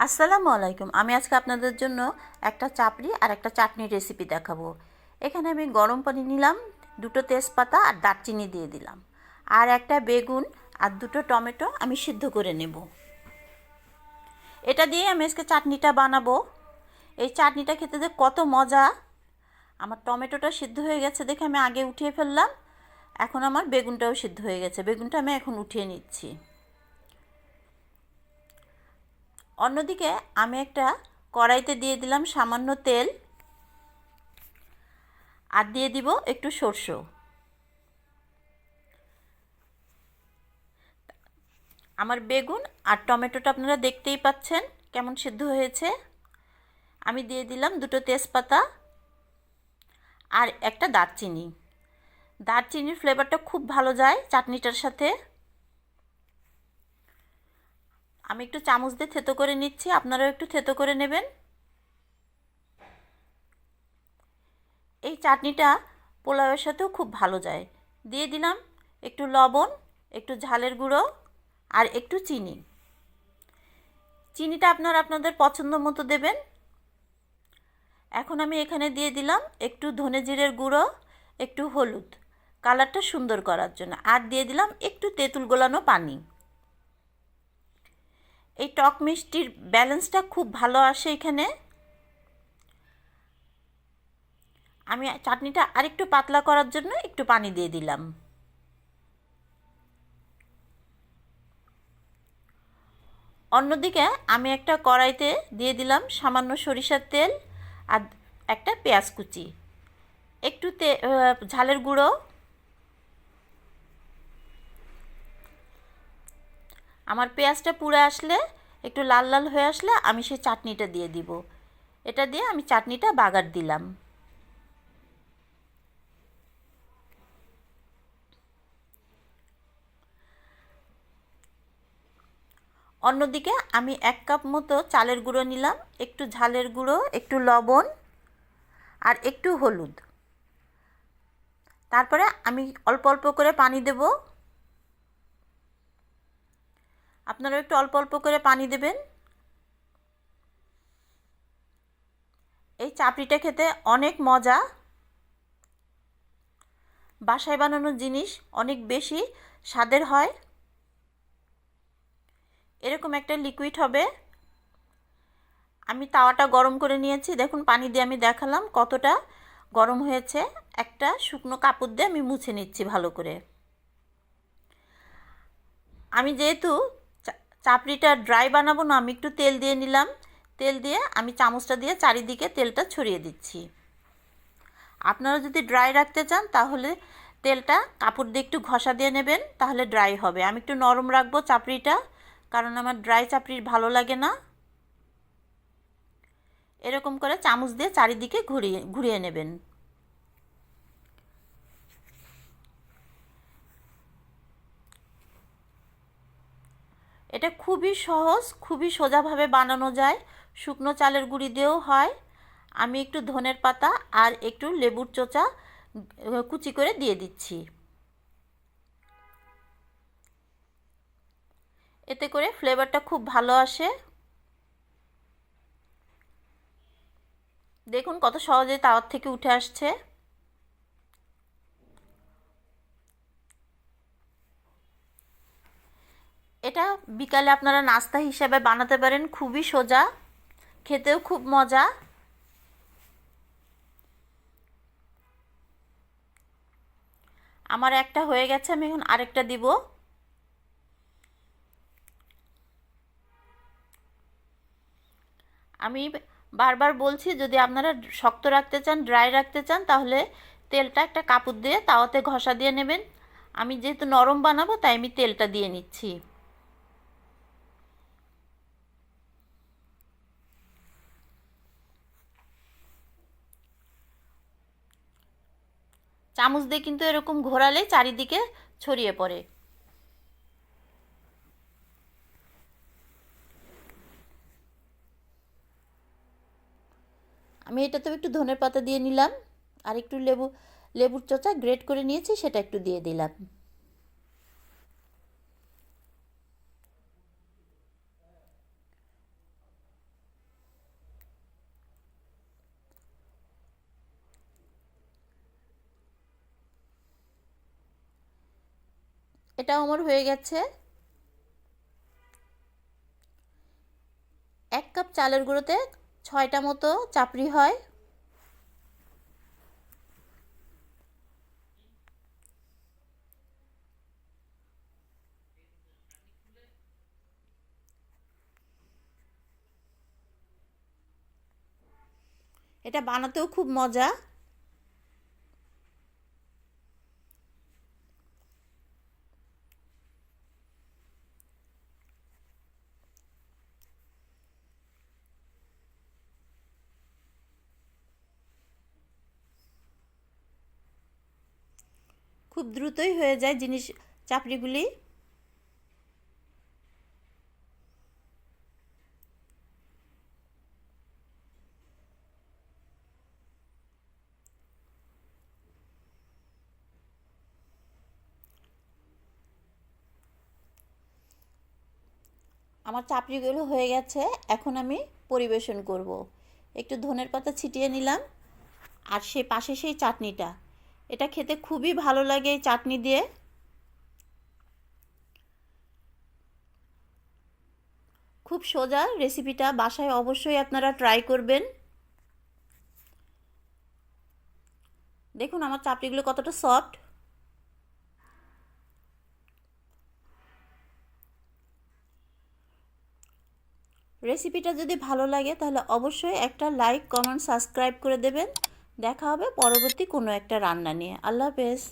আসসালামু আলাইকুম। আমি আজকে আপনাদের জন্য একটা চাপড়ি আর একটা চাটনির রেসিপি দেখাবো। এখানে আমি গরম পানি নিলাম, দুটো তেজপাতা আর দারচিনি দিয়ে দিলাম। আর একটা বেগুন আর দুটো টমেটো আমি সিদ্ধ করে নেব। এটা দিয়ে আমি আজকে চাটনিটা বানাবো। এই চাটনিটা খেতে যে কত মজা! আমার টমেটোটা সিদ্ধ হয়ে গেছে দেখে আমি আগে উঠিয়ে ফেললাম। এখন আমার বেগুনটাও সিদ্ধ হয়ে গেছে। বেগুনটা আমি এখন উঠিয়ে নিচ্ছি। অন্যদিকে আমি একটা কড়াইতে দিয়ে দিলাম সামান্য তেল। আর দিয়ে দিব একটু সর্ষ। আমার বেগুন আর টমেটোটা আপনারা দেখতেই পাচ্ছেন কেমন সিদ্ধ হয়েছে। আমি দিয়ে দিলাম দুটো তেজপাতা আর একটা দারচিনি। দারচিনির ফ্লেভারটা খুব ভালো যায় চাটনিটার সাথে। আমি একটু চামচ দিয়ে থেতো করে নিচ্ছি, আপনারাও একটু থেতো করে নেবেন। এই চাটনিটা পোলাওয়ের সাথেও খুব ভালো যায়। দিয়ে দিলাম একটু লবণ, একটু ঝালের গুঁড়ো আর একটু চিনি। চিনিটা আপনারা আপনাদের পছন্দ মতো দেবেন। এখন আমি এখানে দিয়ে দিলাম একটু ধনে জিরের গুঁড়ো, একটু হলুদ। কালারটা সুন্দর করার জন্য। আর দিয়ে দিলাম একটু তেঁতুল গোলানো পানি। এই টক মিষ্টির ব্যালেন্সটা খুব ভালো আসে এখানে। আমি চাটনিটা আরেকটু পাতলা করার জন্য একটু পানি দিয়ে দিলাম। অন্যদিকে আমি একটা কড়াইতে দিয়ে দিলাম সামান্য সরিষার তেল আর একটা পেঁয়াজ কুচি। একটু তে ঝালের গুঁড়ো আমার পেঁয়াজটা পুড়ে আসলে, একটু লাল লাল হয়ে আসলে আমি সেই চাটনিটা দিয়ে দিব। এটা দিয়ে আমি চাটনিটা বাগার দিলাম। অন্যদিকে আমি এক কাপ মতো চালের গুঁড়ো নিলাম, একটু ঝালের গুঁড়ো, একটু লবণ আর একটু হলুদ। তারপরে আমি অল্প অল্প করে পানি দেব। আপনারা একটু অল্প অল্প করে পানি দেবেন। এই চাপড়িটা খেতে অনেক মজা। বাসায় বানানো জিনিস অনেক বেশি স্বাদের হয়। এরকম একটা লিকুইড হবে। আমি তাওয়াটা গরম করে নিয়েছি। দেখুন, পানি দিয়ে আমি দেখালাম কতটা গরম হয়েছে। একটা শুকনো কাপড় দিয়ে আমি মুছে নিচ্ছি ভালো করে। আমি যেহেতু চাপড়িটা ড্রাই বানাবো না, আমি একটু তেল দিয়ে নিলাম। তেল দিয়ে আমি চামচটা দিয়ে চারিদিকে তেলটা ছড়িয়ে দিচ্ছি। আপনারা যদি ড্রাই রাখতে চান, তাহলে তেলটা কাপড় দিয়ে একটু ঘষা দিয়ে নেবেন, তাহলে ড্রাই হবে। আমি একটু নরম রাখব চাপড়িটা, কারণ আমার ড্রাই চাপড়ির ভালো লাগে না। এরকম করে চামচ দিয়ে চারিদিকে ঘুরিয়ে ঘুরিয়ে নেবেন। এটা খুবই সহজ, খুবই সোজাভাবে বানানো যায়। শুকনো চালের গুঁড়ি দিয়েও হয়। আমি একটু ধনের পাতা আর একটু লেবুর চোচা কুচি করে দিয়ে দিচ্ছি। এতে করে ফ্লেভারটা খুব ভালো আসে। দেখুন কত সহজে তাওয়ার থেকে উঠে আসছে এটা বিকালে আপনারা নাস্তা হিসাবে বানাতে পারেন, খুবই সোজা, খেতেও খুব মজা। আমার একটা হয়ে গেছে, আমি এখন আরেকটা দিব। আমি বারবার বলছি, যদি আপনারা শক্ত রাখতে চান, ড্রাই রাখতে চান, তাহলে তেলটা একটা কাপড় দিয়ে তাওয়াতে ঘষা দিয়ে নেবেন। আমি যেহেতু নরম বানাবো, তাই আমি তেলটা দিয়ে নিচ্ছি। চামচ দিয়ে কিন্তু এরকম ঘোরালে চারিদিকে ছড়িয়ে পড়ে। আমি এটাতেও একটু ধনের পাতা দিয়ে নিলাম, আর একটু লেবু, লেবুর চোচা গ্রেট করে নিয়েছি, সেটা একটু দিয়ে দিলাম। এটাও আমার হয়ে গেছে। এক কাপ চালের গুঁড়োতে ছয়টা মতো চাপড়ি হয়। এটা বানাতেও খুব মজা। খুব দ্রুতই হয়ে যায় জিনিস, চাপড়িগুলি আমার চাপড়িগুলো হয়ে গেছে, এখন আমি পরিবেশন করব। একটু ধনের পাতা ছিটিয়ে নিলাম, আর সে পাশে সেই চাটনিটা এটা খেতে খুবই ভালো লাগে এই চাটনি দিয়ে। খুব সোজা রেসিপিটা বাসায় অবশ্যই আপনারা ট্রাই করবেন। দেখুন আমার চাপড়িগুলো কতটা সফট রেসিপিটা যদি ভালো লাগে তাহলে অবশ্যই একটা লাইক কমেন্ট সাবস্ক্রাইব করে দেবেন। দেখা হবে পরবর্তী কোনো একটা রান্না নিয়ে। আল্লাহ হাফেজ।